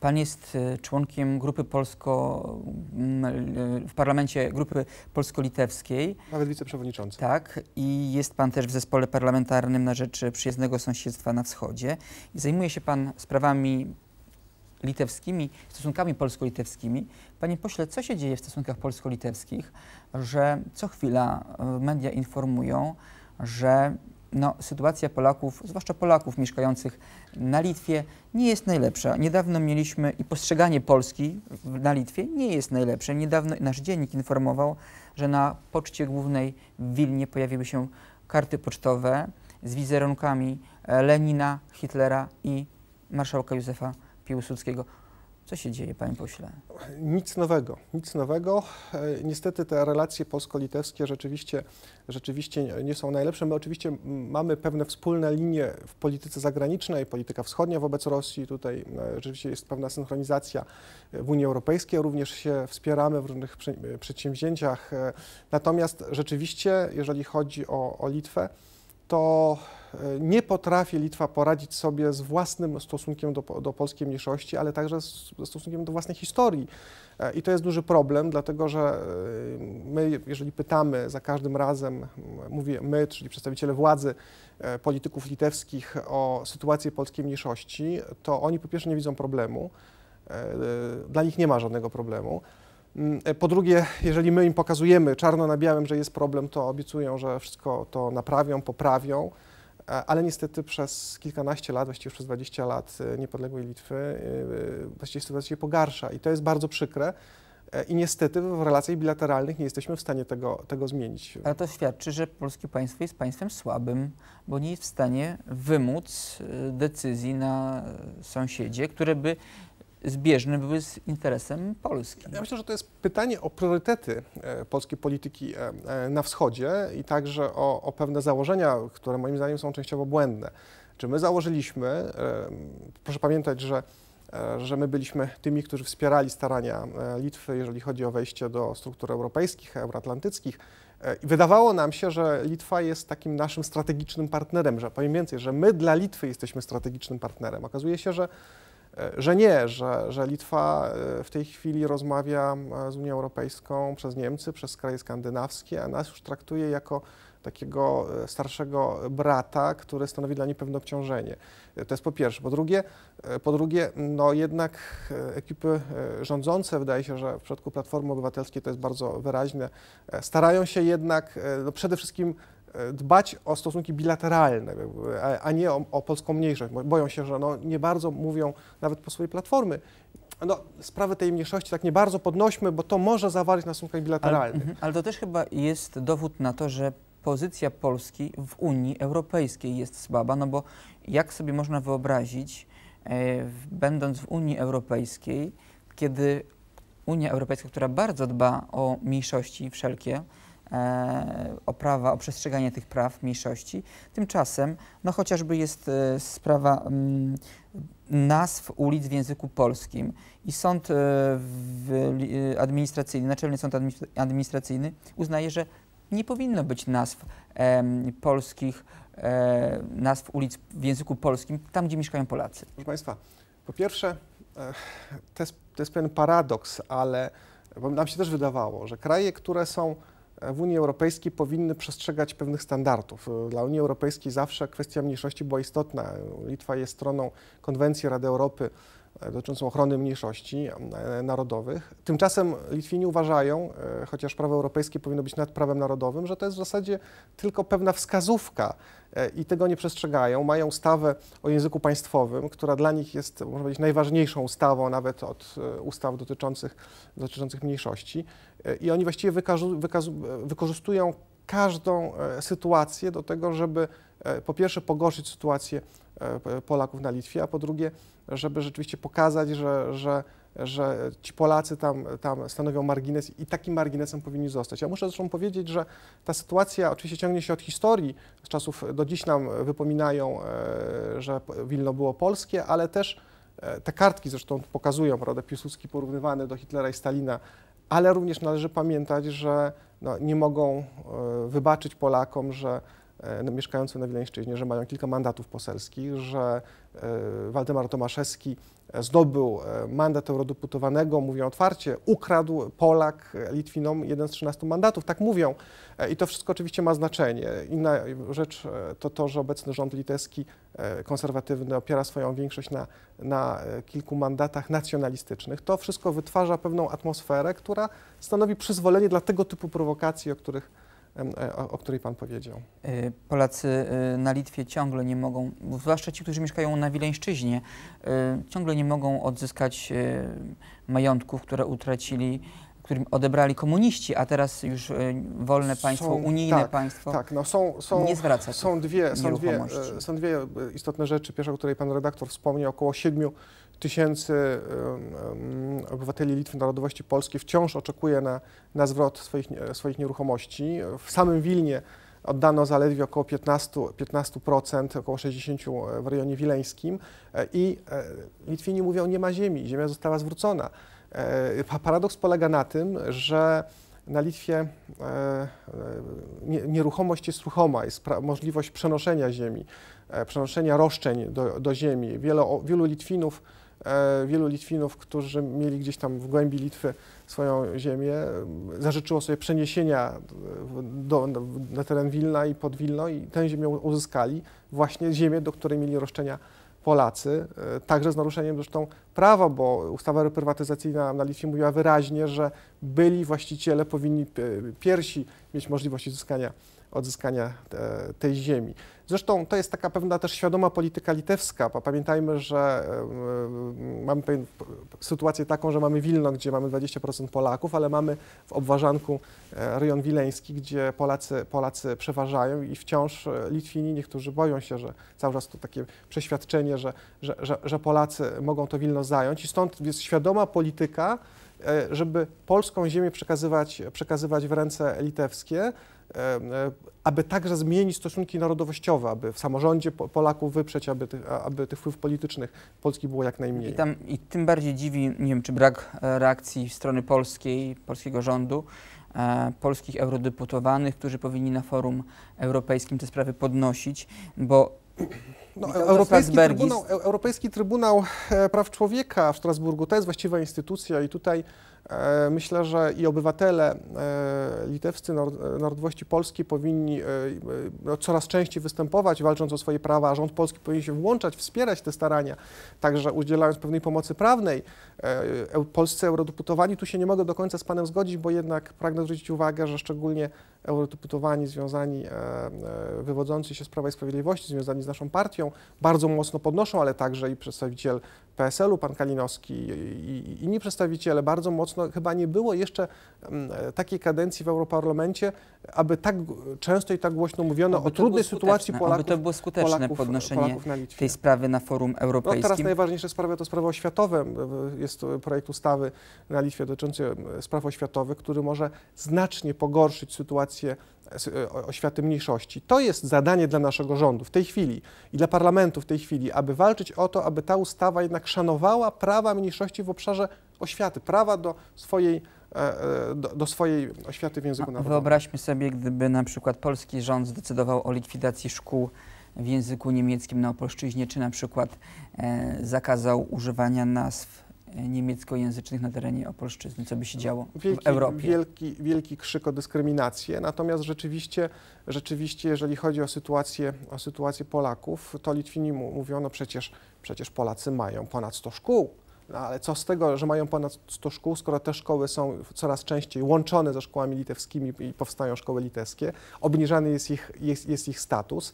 Pan jest e, członkiem grupy polsko w parlamencie grupy polsko-litewskiej. Nawet wiceprzewodniczący. Tak, i jest pan też w zespole parlamentarnym na rzecz przyjaznego sąsiedztwa na wschodzie. I zajmuje się pan sprawami litewskimi, stosunkami polsko-litewskimi. Panie pośle, co się dzieje w stosunkach polsko-litewskich, że co chwila media informują, że no, sytuacja Polaków, zwłaszcza Polaków mieszkających na Litwie, nie jest najlepsza. Niedawno mieliśmy i postrzeganie Polski na Litwie nie jest najlepsze. Niedawno nasz dziennik informował, że na poczcie głównej w Wilnie pojawiły się karty pocztowe z wizerunkami e, Lenina, Hitlera i marszałka Józefa Piłsudskiego. Co się dzieje, panie pośle? Nic nowego, nic nowego. E, niestety te relacje polsko-litewskie rzeczywiście, rzeczywiście nie są najlepsze. My oczywiście mamy pewne wspólne linie w polityce zagranicznej, polityka wschodnia wobec Rosji. Tutaj e, rzeczywiście jest pewna synchronizacja w Unii Europejskiej, również się wspieramy w różnych przedsięwzięciach. E, natomiast rzeczywiście, jeżeli chodzi o, o Litwę, to e, nie potrafi Litwa poradzić sobie z własnym stosunkiem do, do polskiej mniejszości, ale także ze stosunkiem do własnej historii. E, I to jest duży problem, dlatego że e, my, jeżeli pytamy za każdym razem, mówię my, czyli przedstawiciele władzy, polityków litewskich o sytuację polskiej mniejszości, to oni po pierwsze nie widzą problemu, dla nich nie ma żadnego problemu. Mm, e, po drugie, jeżeli my im pokazujemy czarno na białym, że jest problem, to obiecują, że wszystko to naprawią, poprawią, e, ale niestety przez kilkanaście lat, właściwie już przez 20 lat e, niepodległej Litwy, właściwie sytuacja się pogarsza i to jest bardzo przykre. I niestety w relacjach bilateralnych nie jesteśmy w stanie tego, tego zmienić. Ale to świadczy, że polskie państwo jest państwem słabym, bo nie jest w stanie wymóc decyzji na sąsiedzie, które by zbieżne były z interesem Polski. Ja myślę, że to jest pytanie o priorytety e, polskiej polityki e, e, na wschodzie i także o, o pewne założenia, które moim zdaniem są częściowo błędne. Czy my założyliśmy, proszę pamiętać, że że my byliśmy tymi, którzy wspierali starania Litwy, jeżeli chodzi o wejście do struktur europejskich, euroatlantyckich. I wydawało nam się, że Litwa jest takim naszym strategicznym partnerem, że powiem więcej, że my dla Litwy jesteśmy strategicznym partnerem. Okazuje się, że że nie, że, że Litwa e, w tej chwili rozmawia e, z Unią Europejską przez Niemcy, przez kraje skandynawskie, a nas już traktuje jako takiego e, starszego brata, który stanowi dla niej pewne obciążenie. To jest po pierwsze. Po drugie, po drugie no jednak ekipy rządzące, wydaje się, że w przypadku Platformy Obywatelskiej to jest bardzo wyraźne, starają się jednak no przede wszystkim dbać o stosunki bilateralne, a nie o, o polską mniejszość. Boją się, że no nie bardzo mówią nawet po swojej platformy. No, sprawę tej mniejszości tak nie bardzo podnośmy, bo to może zaważyć na stosunkach bilateralnych. Ale, ale to też chyba jest dowód na to, że pozycja Polski w Unii Europejskiej jest słaba, no bo jak sobie można wyobrazić, e, będąc w Unii Europejskiej, kiedy Unia Europejska, która bardzo dba o mniejszości wszelkie, o prawa, o przestrzeganie tych praw mniejszości. Tymczasem, no chociażby jest e, sprawa mm, nazw ulic w języku polskim i sąd e, e, administracyjny, Naczelny Sąd Administracyjny uznaje, że nie powinno być nazw polskich, e, nazw ulic w języku polskim tam, gdzie mieszkają Polacy. Proszę Państwa, po pierwsze, e, to jest, to jest pewien paradoks, ale nam się też wydawało, że kraje, które są w Unii Europejskiej powinny przestrzegać pewnych standardów. Dla Unii Europejskiej zawsze kwestia mniejszości była istotna. Litwa jest stroną konwencji Rady Europy dotyczącą ochrony mniejszości e, narodowych. Tymczasem Litwini uważają, e, chociaż prawo europejskie powinno być nad prawem narodowym, że to jest w zasadzie tylko pewna wskazówka i tego nie przestrzegają. Mają ustawę o języku państwowym, która dla nich jest, można powiedzieć, najważniejszą ustawą nawet od ustaw dotyczących, dotyczących mniejszości. I oni właściwie wykorzystują każdą e, sytuację do tego, żeby e, po pierwsze pogorszyć sytuację e, Polaków na Litwie, a po drugie, żeby rzeczywiście pokazać, że, że, że ci Polacy tam, tam stanowią margines i takim marginesem powinni zostać. Ja muszę zresztą powiedzieć, że ta sytuacja oczywiście ciągnie się od historii, z czasów do dziś nam wypominają, że Wilno było polskie, ale też te kartki zresztą pokazują, prawda, Piłsudski porównywany do Hitlera i Stalina ale również należy pamiętać, że no, nie mogą e, wybaczyć Polakom, że, mieszkającym na Wileńszczyźnie, że mają kilka mandatów poselskich, że Waldemar Tomaszewski zdobył mandat eurodeputowanego, mówią otwarcie, ukradł Polak Litwinom jeden z 13 mandatów, tak mówią. I to wszystko oczywiście ma znaczenie. Inna rzecz to to, że obecny rząd litewski konserwatywny opiera swoją większość na, na kilku mandatach nacjonalistycznych. To wszystko wytwarza pewną atmosferę, która stanowi przyzwolenie dla tego typu prowokacji, o których e, o, o której Pan powiedział. E, Polacy e, na Litwie ciągle nie mogą, zwłaszcza ci, którzy mieszkają na Wileńszczyźnie, ciągle nie mogą odzyskać majątków, które utracili którym odebrali komuniści, a teraz już wolne państwo, są, unijne tak, państwo tak, no są, są, nie zwraca są dwie, są, dwie, są dwie istotne rzeczy. Pierwsza, o której pan redaktor wspomniał, około siedmiu tysięcy obywateli Litwy narodowości polskiej wciąż oczekuje na, na zwrot swoich, swoich nieruchomości. W samym Wilnie oddano zaledwie około 15%, 15% około 60% w rejonie wileńskim i e, Litwini mówią, nie ma ziemi, ziemia została zwrócona. E, paradoks polega na tym, że na Litwie e, nieruchomość jest ruchoma, jest możliwość przenoszenia ziemi, przenoszenia roszczeń do, do ziemi. Wielu, Litwinów E, wielu Litwinów, którzy mieli gdzieś tam w głębi Litwy swoją ziemię, zażyczyło sobie przeniesienia do, na teren Wilna i pod Wilno i tę ziemię uzyskali, właśnie ziemię, do której mieli roszczenia Polacy, e, także z naruszeniem zresztą prawa, bo ustawa reprywatyzacyjna na Litwie mówiła wyraźnie, że byli właściciele powinni pierwsi mieć możliwość uzyskania odzyskania e, tej ziemi. Zresztą to jest taka pewna też świadoma polityka litewska. Pamiętajmy, że e, mamy sytuację taką, że mamy Wilno, gdzie mamy 20% Polaków, ale mamy w obwarzanku e, rejon wileński, gdzie Polacy, Polacy przeważają i wciąż Litwini, niektórzy boją się, że cały czas to takie przeświadczenie, że, że, że, że Polacy mogą to Wilno zająć i stąd jest świadoma polityka, żeby polską ziemię przekazywać, przekazywać w ręce litewskie, E, e, aby także zmienić stosunki narodowościowe, aby w samorządzie Polaków wyprzeć, aby, tych, aby tych wpływów politycznych Polski było jak najmniej. I, tam, I tym bardziej dziwi, nie wiem, czy brak e, reakcji strony polskiej, polskiego rządu, e, polskich eurodeputowanych, którzy powinni na forum europejskim te sprawy podnosić, bo no, Europejski, Trybunał, Europejski Trybunał Praw Człowieka w Strasburgu to jest właściwa instytucja i tutaj E, myślę, że i obywatele e, litewscy narodowości polskiej powinni e, no, coraz częściej występować, walcząc o swoje prawa, a rząd polski powinien się włączać, wspierać te starania, także udzielając pewnej pomocy prawnej. Polscy eurodeputowani, tu się nie mogę do końca z Panem zgodzić, bo jednak pragnę zwrócić uwagę, że szczególnie eurodeputowani związani, wywodzący się z Prawa i Sprawiedliwości, związani z naszą partią, bardzo mocno podnoszą, ale także i przedstawiciel PSL-u, pan Kalinowski i inni przedstawiciele bardzo mocno, chyba nie było jeszcze mm, takiej kadencji w Europarlamencie, aby tak często i tak głośno mówiono o trudnej sytuacji Polaków. Aby to było skuteczne Polaków, podnoszenie Polaków tej sprawy na forum europejskim. No teraz najważniejsze sprawy to sprawy oświatowe. Jest projekt ustawy na Litwie dotyczący spraw oświatowych, który może znacznie pogorszyć sytuację E, oświaty mniejszości. To jest zadanie dla naszego rządu w tej chwili i dla parlamentu w tej chwili, aby walczyć o to, aby ta ustawa jednak szanowała prawa mniejszości w obszarze oświaty, prawa do swojej, e, e, do, do swojej oświaty w języku narodowym. Wyobraźmy sobie, gdyby na przykład polski rząd zdecydował o likwidacji szkół w języku niemieckim na Opolszczyźnie, czy na przykład e, zakazał używania nazw niemieckojęzycznych na terenie Opolszczyzny, co by się działo wielki, w Europie. Wielki, wielki krzyk o dyskryminację, natomiast rzeczywiście, rzeczywiście jeżeli chodzi o sytuację, o sytuację Polaków, to Litwini mówią, no przecież, przecież Polacy mają ponad 100 szkół, no ale co z tego, że mają ponad 100 szkół, skoro te szkoły są coraz częściej łączone ze szkołami litewskimi i powstają szkoły litewskie, obniżany jest ich, jest, jest ich status.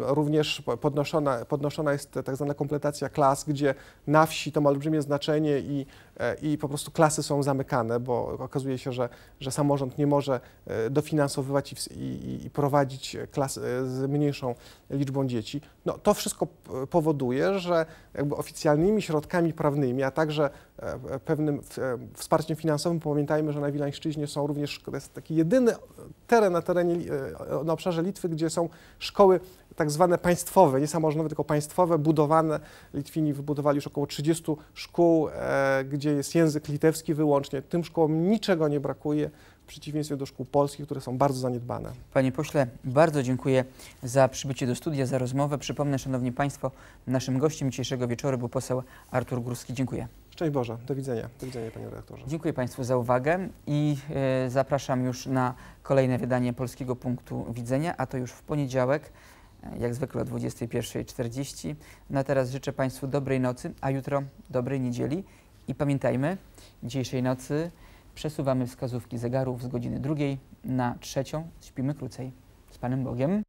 Również podnoszona, podnoszona jest tak zwana kompletacja klas, gdzie na wsi to ma olbrzymie znaczenie i, i po prostu klasy są zamykane, bo okazuje się, że, że samorząd nie może e, dofinansowywać i, i, i prowadzić klas e, z mniejszą liczbą dzieci. No, to wszystko powoduje, że jakby oficjalnymi środkami prawnymi, a także pewnym wsparciem finansowym, pamiętajmy, że na Wileńszczyźnie są również, to jest taki jedyny teren na terenie, na obszarze Litwy, gdzie są szkoły tak zwane państwowe, nie samorządowe, tylko państwowe, budowane. Litwini wybudowali już około 30 szkół, e, gdzie gdzie jest język litewski wyłącznie. Tym szkołom niczego nie brakuje, w przeciwieństwie do szkół polskich, które są bardzo zaniedbane. Panie pośle, bardzo dziękuję za przybycie do studia, za rozmowę. Przypomnę, Szanowni Państwo, naszym gościem dzisiejszego wieczoru był poseł Artur Górski. Dziękuję. Szczęść Boże, do widzenia. Do widzenia, panie redaktorze. Dziękuję Państwu za uwagę i e, zapraszam już na kolejne wydanie Polskiego Punktu Widzenia, a to już w poniedziałek, e, jak zwykle o 21.40. Na teraz życzę Państwu dobrej nocy, a jutro dobrej niedzieli i pamiętajmy, dzisiejszej nocy przesuwamy wskazówki zegarów z godziny drugiej na trzecią. Śpimy krócej. Z Panem Bogiem.